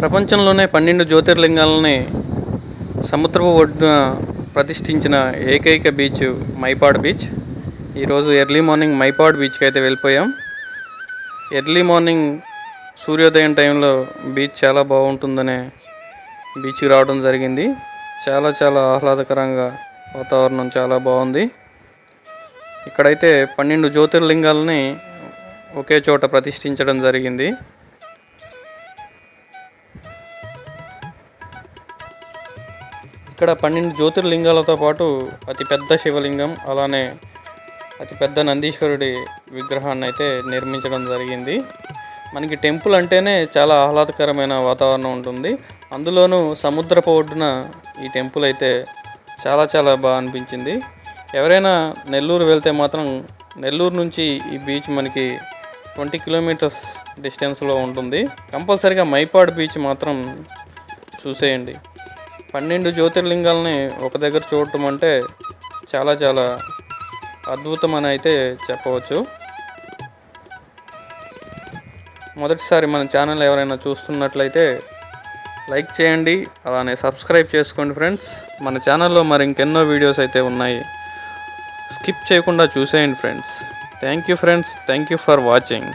ప్రపంచంలోనే పన్నెండు జ్యోతిర్లింగాలని సముద్రపు ఒడ్డున ప్రతిష్ఠించిన ఏకైక బీచ్ మైపాడ్ బీచ్. ఈరోజు ఎర్లీ మార్నింగ్ మైపాడ్ బీచ్కి అయితే వెళ్ళిపోయాం. ఎర్లీ మార్నింగ్ సూర్యోదయం టైంలో బీచ్ చాలా బాగుంటుందనే బీచ్కి రావడం జరిగింది. చాలా చాలా ఆహ్లాదకరంగా వాతావరణం చాలా బాగుంది. ఇక్కడైతే పన్నెండు జ్యోతిర్లింగాలని ఒకే చోట ప్రతిష్ఠించడం జరిగింది. ఇక్కడ పన్నెండు జ్యోతిర్లింగాలతో పాటు అతిపెద్ద శివలింగం అలానే అతిపెద్ద నందీశ్వరుడి విగ్రహాన్ని అయితే నిర్మించడం జరిగింది. మనకి టెంపుల్ అంటేనే చాలా ఆహ్లాదకరమైన వాతావరణం ఉంటుంది. అందులోనూ సముద్రపు ఒడ్డున ఈ టెంపుల్ అయితే చాలా చాలా బాగా అనిపించింది. ఎవరైనా నెల్లూరు వెళ్తే మాత్రం నెల్లూరు నుంచి ఈ బీచ్ మనకి ట్వంటీ కిలోమీటర్స్ డిస్టెన్స్లో ఉంటుంది. కంపల్సరీగా మైపాడ్ బీచ్ మాత్రం చూసేయండి. పన్నెండు జ్యోతిర్లింగాలని ఒక దగ్గర చూడటం అంటే చాలా చాలా అద్భుతం అని అయితే చెప్పవచ్చు. మొదటిసారి మన ఛానల్ ఎవరైనా చూస్తున్నట్లయితే లైక్ చేయండి అలానే సబ్స్క్రైబ్ చేసుకోండి ఫ్రెండ్స్. మన ఛానల్లో మరి ఇంకెన్నో వీడియోస్ అయితే ఉన్నాయి. స్కిప్ చేయకుండా చూసేయండి friends. Thank you friends. Thank you for watching.